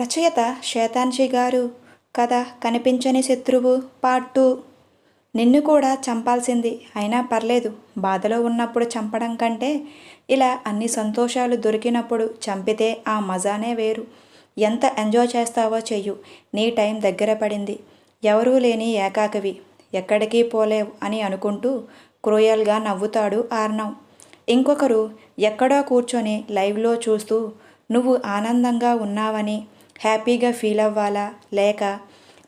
రచయిత శేతాన్షి గారు కథ కనిపించని శత్రువు పార్ట్ టూ నిన్ను కూడా చంపాల్సింది. అయినా పర్లేదు. బాధలో ఉన్నప్పుడు చంపడం కంటే ఇలా అన్ని సంతోషాలు దొరికినప్పుడు చంపితే ఆ మజానే వేరు. ఎంత ఎంజాయ్ చేస్తావో చెయ్యు. నీ టైం దగ్గర పడింది. ఎవరూ లేని ఏకాకవి. ఎక్కడికి పోలేవు అని అనుకుంటూ క్రూయల్గా నవ్వుతాడు ఆర్నవ్. ఇంకొకరు ఎక్కడో కూర్చొని లైవ్లో చూస్తూ నువ్వు ఆనందంగా ఉన్నావని హ్యాపీగా ఫీల్ అవ్వాలా? లేక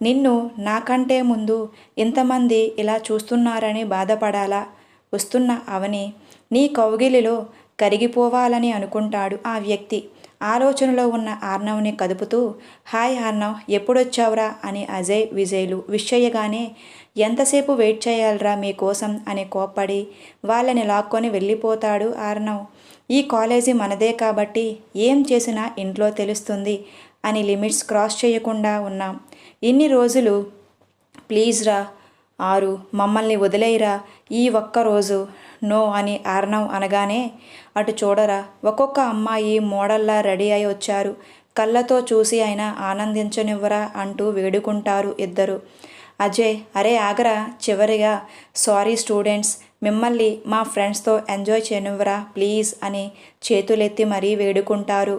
నిన్ను నాకంటే ముందు ఇంతమంది ఇలా చూస్తున్నారని బాధపడాలా? వస్తున్న అవని నీ కౌగిలిలో కరిగిపోవాలని అనుకుంటాడు ఆ వ్యక్తి. ఆలోచనలో ఉన్న ఆర్నవ్ని కదుపుతూ హాయ్ ఆర్నవ్ ఎప్పుడొచ్చావురా? అని అజయ్ విజయ్లు విష్ చేయగానే ఎంతసేపు వెయిట్ చేయాలరా మీకోసం అని కోప్పడి వాళ్ళని లాక్కొని వెళ్ళిపోతాడు ఆర్నవ్. ఈ కాలేజీ మనదే కాబట్టి ఏం చేసినా ఇంట్లో తెలుస్తుంది. అని లిమిట్స్ క్రాస్ చేయకుండా ఉన్నాం. ఇన్ని రోజులు ప్లీజ్ రా ఆరు మమ్మల్ని వదిలేయరా ఈ ఒక్క రోజు నో అని ఆర్నవ్ అనగానే అటు చూడరా ఒక్కొక్క అమ్మాయి మోడల్లా రెడీ అయి వచ్చారు. కళ్ళతో చూసి అయినా ఆనందించనివ్వరా అంటూ వేడుకుంటారు ఇద్దరు. అజయ్ అరే ఆగరా చివరిగా సారీ స్టూడెంట్స్ మిమ్మల్ని మా ఫ్రెండ్స్తో ఎంజాయ్ చేయనివ్వరా ప్లీజ్ అని చేతులెత్తి మరీ వేడుకుంటారు.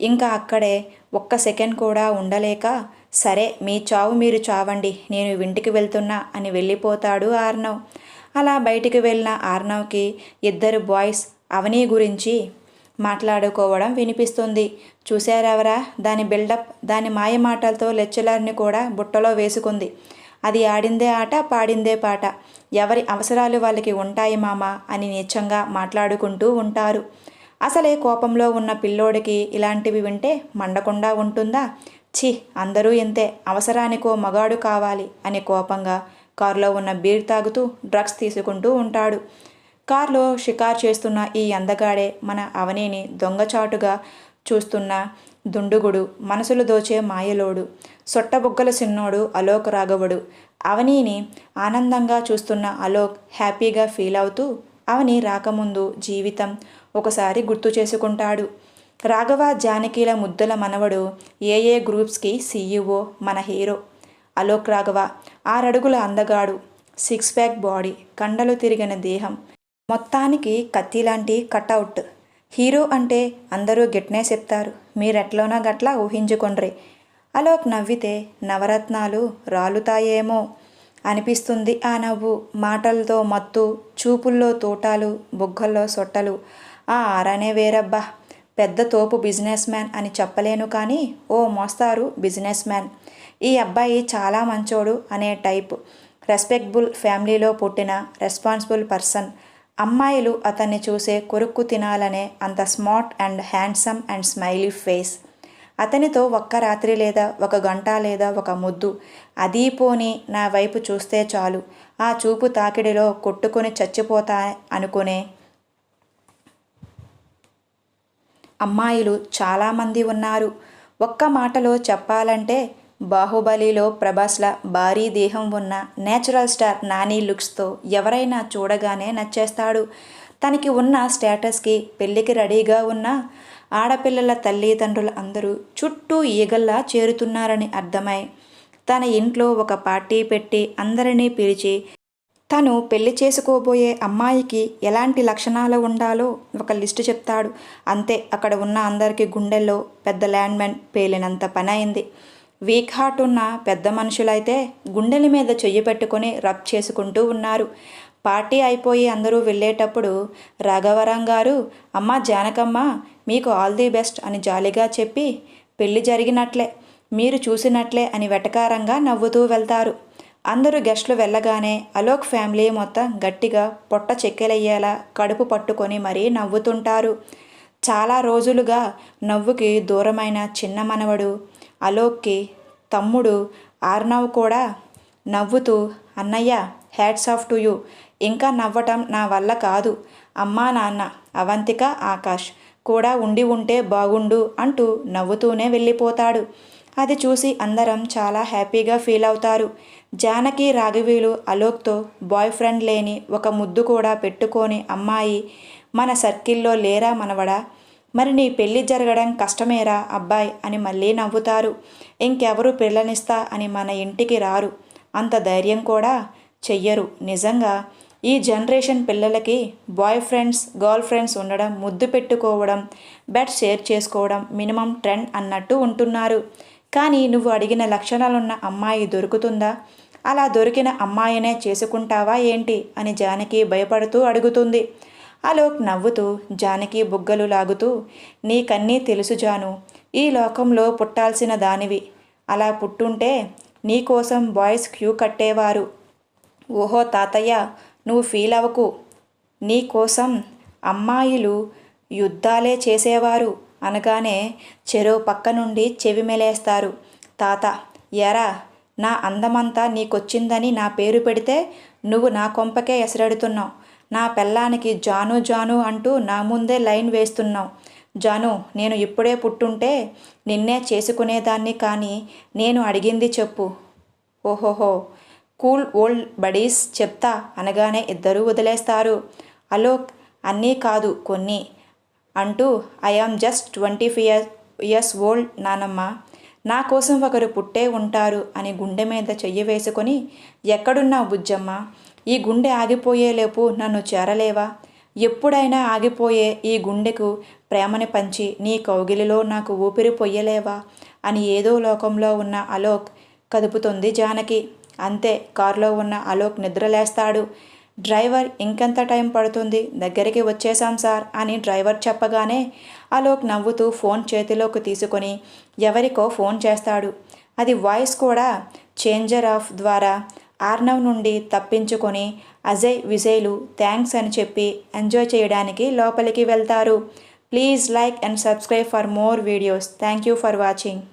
ఇంకా అక్కడే ఒక్క సెకండ్ కూడా ఉండలేక సరే మీ చావు మీరు చావండి నేను ఇంటికి వెళ్తున్నా అని వెళ్ళిపోతాడు ఆర్నవ్. అలా బయటికి వెళ్ళిన ఆర్నవ్కి ఇద్దరు బాయ్స్ అవనీ గురించి మాట్లాడుకోవడం వినిపిస్తుంది. చూశారెవరా? దాని బిల్డప్ దాని మాయ మాటలతో లెక్చరర్ని కూడా బుట్టలో వేసుకుంది. అది ఆడిందే ఆట పాడిందే పాట. ఎవరి అవసరాలు వాళ్ళకి ఉంటాయి మామ అని నీచంగా మాట్లాడుకుంటూ ఉంటారు. అసలే కోపంలో ఉన్న పిల్లోడికి ఇలాంటివి వింటే మండకుండా ఉంటుందా? ఛీ అందరూ ఇంతే. అవసరానికో మగాడు కావాలి అని కోపంగా కారులో ఉన్న బీర్ తాగుతూ డ్రగ్స్ తీసుకుంటూ ఉంటాడు. కారులో షికార్ చేస్తున్న ఈ అందగాడే మన అవనిని దొంగచాటుగా చూస్తున్న దుండుగుడు మనసులు దోచే మాయలోడు సొట్టబుగ్గల సిన్నోడు అలోక్ రాఘవుడు. అవనీని ఆనందంగా చూస్తున్న అలోక్ హ్యాపీగా ఫీల్ అవుతూ అవని రాకముందు జీవితం ఒకసారి గుర్తు చేసుకుంటాడు. రాఘవ జానకీల ముద్దుల మనవడు ఏ ఏ గ్రూప్స్కి సీఈఓ మన హీరో. అలోక్ రాఘవ ఆరడుగుల అందగాడు సిక్స్ ప్యాక్ బాడీ కండలు తిరిగిన దేహం. మొత్తానికి కత్తి లాంటి కట్అవుట్. హీరో అంటే అందరూ గిట్నే చెప్తారు. మీరెట్లోనా గట్లా ఊహించుకొండ్రి. అలోక్ నవ్వితే నవరత్నాలు రాలుతాయేమో. అనిపిస్తుంది. ఆ నవ్వు మాటలతో మత్తు చూపుల్లో తూటాలు బుగ్గల్లో సొట్టలు. ఆ ఆరానే వేరబ్బా. పెద్ద తోపు బిజినెస్ మ్యాన్ అని చెప్పలేను కానీ ఓ మోస్తారు బిజినెస్ మ్యాన్. ఈ అబ్బాయి చాలా మంచోడు అనే టైప్. రెస్పెక్టబుల్ ఫ్యామిలీలో పుట్టిన రెస్పాన్సిబుల్ పర్సన్. అమ్మాయిలు అతన్ని చూసే కొరుక్కు తినాలనే అంత smart and handsome and smiley face. అతనితో ఒక్క రాత్రి లేదా ఒక గంట లేదా ఒక ముద్దు. అదీ పోని నా వైపు చూస్తే చాలు. ఆ చూపు తాకిడిలో కొట్టుకొని చచ్చిపోతా అనుకునే అమ్మాయిలు చాలామంది ఉన్నారు. ఒక్క మాటలో చెప్పాలంటే బాహుబలిలో ప్రభాస్ల భారీ దేహం ఉన్న నేచురల్ స్టార్ నాని లుక్స్తో ఎవరైనా చూడగానే నచ్చేస్తాడు. తనకి ఉన్న స్టేటస్కి పెళ్ళికి రెడీగా ఉన్న ఆడపిల్లల తల్లిదండ్రులు అందరూ చుట్టూ ఈగల్లా చేరుతున్నారని అర్థమై తన ఇంట్లో ఒక పార్టీ పెట్టి అందరినీ పిలిచి తను పెళ్ళి చేసుకోబోయే అమ్మాయికి ఎలాంటి లక్షణాలు ఉండాలో ఒక లిస్టు చెప్తాడు. అంతే అక్కడ ఉన్న అందరికీ గుండెల్లో పెద్ద ల్యాండ్మెన్ పేలినంత పని అయింది వీక్ హార్ట్ ఉన్న పెద్ద మనుషులైతే గుండెల మీద చెయ్యి పెట్టుకొని రబ్ చేసుకుంటూ ఉన్నారు. పార్టీ అయిపోయి అందరూ వెళ్ళేటప్పుడు రాఘవరం గారు అమ్మ జానకమ్మ మీకు ఆల్ ది బెస్ట్ అని జాలిగా చెప్పి పెళ్ళి జరిగినట్లే మీరు చూసినట్లే అని వెటకారంగా నవ్వుతూ వెళ్తారు. అందరూ గెస్ట్లు వెళ్ళగానే అలోక్ ఫ్యామిలీ మొత్తం గట్టిగా పొట్ట చెక్కెలయ్యేలా కడుపు పట్టుకొని మరీ నవ్వుతుంటారు. చాలా రోజులుగా నవ్వుకి దూరమైన చిన్న మనవడు అలోక్కి తమ్ముడు ఆర్నవ్ కూడా నవ్వుతూ అన్నయ్య హ్యాట్స్ ఆఫ్ టు యూ. ఇంకా నవ్వటం నా వల్ల కాదు. అమ్మా నాన్న అవంతిక ఆకాష్ కూడా ఉండి ఉంటే బాగుండు అంటూ నవ్వుతూనే వెళ్ళిపోతాడు. అది చూసి అందరం చాలా హ్యాపీగా ఫీల్ అవుతారు. జానకి రాఘవీలు అలోక్తో బాయ్ ఫ్రెండ్ లేని ఒక ముద్దు కూడా పెట్టుకొని అమ్మాయి మన సర్కిల్లో లేరా మనవడా? మరి నీ పెళ్ళి జరగడం కష్టమేరా అబ్బాయి? అని మళ్ళీ నవ్వుతారు. ఇంకెవరు పిల్లనిస్తా? అని మన ఇంటికి రారు. అంత ధైర్యం కూడా చెయ్యరు. నిజంగా ఈ జనరేషన్ పిల్లలకి బాయ్ ఫ్రెండ్స్ గర్ల్ ఫ్రెండ్స్ ఉండడం ముద్దు పెట్టుకోవడం బెడ్ షేర్ చేసుకోవడం మినిమం ట్రెండ్ అన్నట్టు ఉంటున్నారు. కానీ నువ్వు అడిగిన లక్షణాలున్న అమ్మాయి దొరుకుతుందా? అలా దొరికిన అమ్మాయినే చేసుకుంటావా ఏంటి? అని జానకి భయపడుతూ అడుగుతుంది. అలోక్ నవ్వుతూ జానకి బుగ్గలు లాగుతూ నీకన్నీ తెలుసు జాను ఈ లోకంలో పుట్టాల్సిన దానివి. అలా పుట్టుంటే నీకోసం బాయ్స్ క్యూ కట్టేవారు. ఓహో తాతయ్య నువ్వు ఫీల్ అవ్వకు. నీకోసం అమ్మాయిలు యుద్ధాలే చేసేవారు అనగానే చెరో పక్క నుండి చెవిమెలేస్తారు తాత ఎరా నా అందమంతా నీకొచ్చిందని నా పేరు పెడితే నువ్వు నా కొంపకే ఎసరెడుతున్నావు. నా పెళ్ళానికి జాను జాను అంటూ నా ముందే లైన్ వేస్తున్నావు. జాను నేను ఇప్పుడే పుట్టుంటే నిన్నే చేసుకునేదాన్ని కానీ నేను అడిగింది చెప్పు. ఓహోహో కూల్ ఓల్డ్ బడీస్ చెప్తా అనగానే ఇద్దరూ వదిలేస్తారు. అలోక్ అన్నీ కాదు కొన్ని అంటూ I am just twenty five years old నానమ్మ. నా కోసం ఒకరు పుట్టే ఉంటారు అని గుండె మీద చెయ్యి వేసుకొని ఎక్కడున్నావు బుజ్జమ్మ? ఈ గుండె ఆగిపోయేలేపు నన్ను చేరలేవా? ఎప్పుడైనా ఆగిపోయే ఈ గుండెకు ప్రేమని పంచి నీ కౌగిలిలో నాకు ఊపిరి పొయ్యలేవా? అని ఏదో లోకంలో ఉన్న అలోక్ కదుపుతుంది జానకి. అంతే కారులో ఉన్న అలోక్ నిద్రలేస్తాడు. డ్రైవర్ ఇంకెంత టైం పడుతుంది? దగ్గరికి వచ్చేసాం సార్ అని డ్రైవర్ చెప్పగానే అలోక్ నవ్వుతూ ఫోన్ చేతిలోకి తీసుకొని ఎవరికో ఫోన్ చేస్తాడు. అది వాయిస్ కూడా చేంజర్ ఆఫ్ ద్వారా ఆర్నవ్ నుండి తప్పించుకొని అజయ్ విజయ్లు థ్యాంక్స్ అని చెప్పి ఎంజాయ్ చేయడానికి లోపలికి వెళ్తారు. Please like and subscribe for more videos. Thank you for watching.